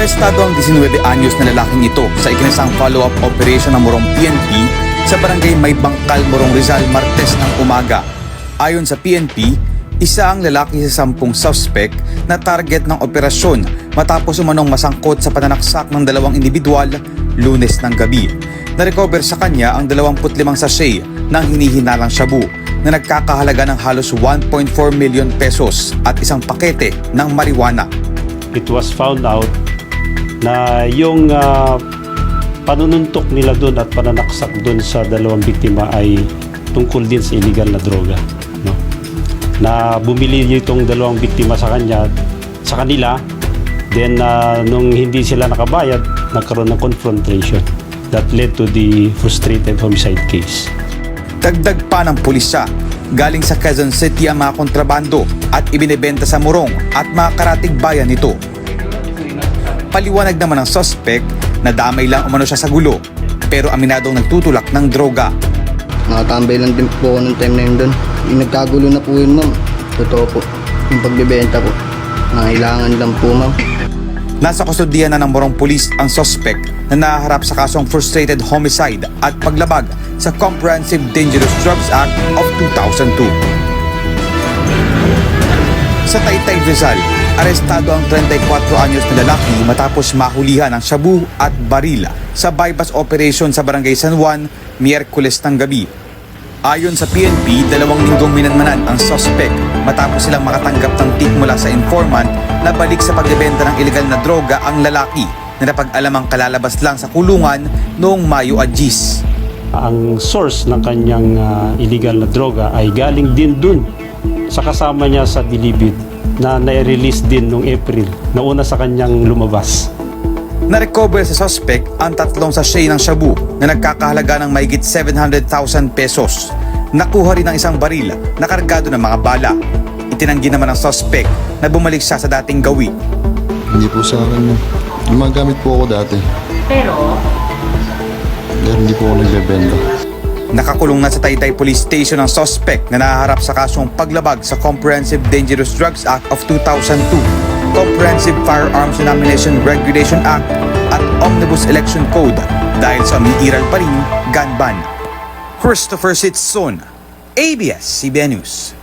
Arestado ang 19 anyos na lalaking ito sa ikinasang follow-up operation ng Morong PNP sa barangay May Bangkal, Morong Rizal, Martes ng umaga. Ayon sa PNP, isa ang lalaki sa sampung suspect na target ng operasyon matapos umanong masangkot sa pananaksak ng dalawang individual lunes ng gabi. Narecover sa kanya ang 25 sachet ng hinihinalang shabu na nagkakahalaga ng halos 1.4 million pesos at isang pakete ng marijuana. it was found out na yung ah, panununtok nila doon at pananaksak doon sa dalawang biktima ay tungkol din sa illegal na droga. No? Na bumili itong dalawang biktima sa kanya, sa kanila, then ah, nung hindi sila nakabayad, nagkaroon ng confrontation that led to the frustrated homicide case. Dagdag pa ng pulisya, galing sa Quezon City ang mga kontrabando at ibinebenta sa Morong at mga karatig bayan nito. Paliwanag naman ng suspect na damay lang umano siya sa gulo pero aminadong nagtutulak ng droga. Nakatambay lang din po ako nung time na yun doon. Yung nagkagulo na po yun, ma'am. Totoo po. Yung pagbebenta po. Nangailangan lang po, ma'am. Nasa kustodiyan na ng Morong Police ang suspect na nahaharap sa kasong frustrated homicide at paglabag sa Comprehensive Dangerous Drugs Act of 2002. Sa Taytay Rizal, arestado ang 34 anyos na lalaki matapos mahulihan ng shabu at baril sa bypass operation sa Barangay San Juan, Miyerkules ng gabi. Ayon sa PNP, dalawang linggong minanmanan ang suspect matapos silang makatanggap ng tip mula sa informant na balik sa pagbebenta ng ilegal na droga ang lalaki na napag-alamang kalalabas lang sa kulungan noong Mayo at Gis. ang source ng kanyang ah, illegal na droga ay galing din dun sa kasama niya sa Bilibid na na-release din noong April na una sa kanyang lumabas. Na-recover sa suspect ang tatlong sachet ng shabu na nagkakahalaga ng mahigit 700,000 pesos. Nakuha rin ang isang baril na kargado ng mga bala. Itinanggi naman ng suspect na bumalik siya sa dating gawi. Hindi po sa akin. Gumagamit po ako dati. Pero, Pero hindi po ako nagbebenta. Nakakulong na sa Taytay Police Station ang suspect na nahaharap sa kasong paglabag sa Comprehensive Dangerous Drugs Act of 2002, Comprehensive Firearms and Ammunition Regulation Act at Omnibus Election Code dahil sa umiiral pa rin gun ban. Christopher Sitson, ABS-CBN News.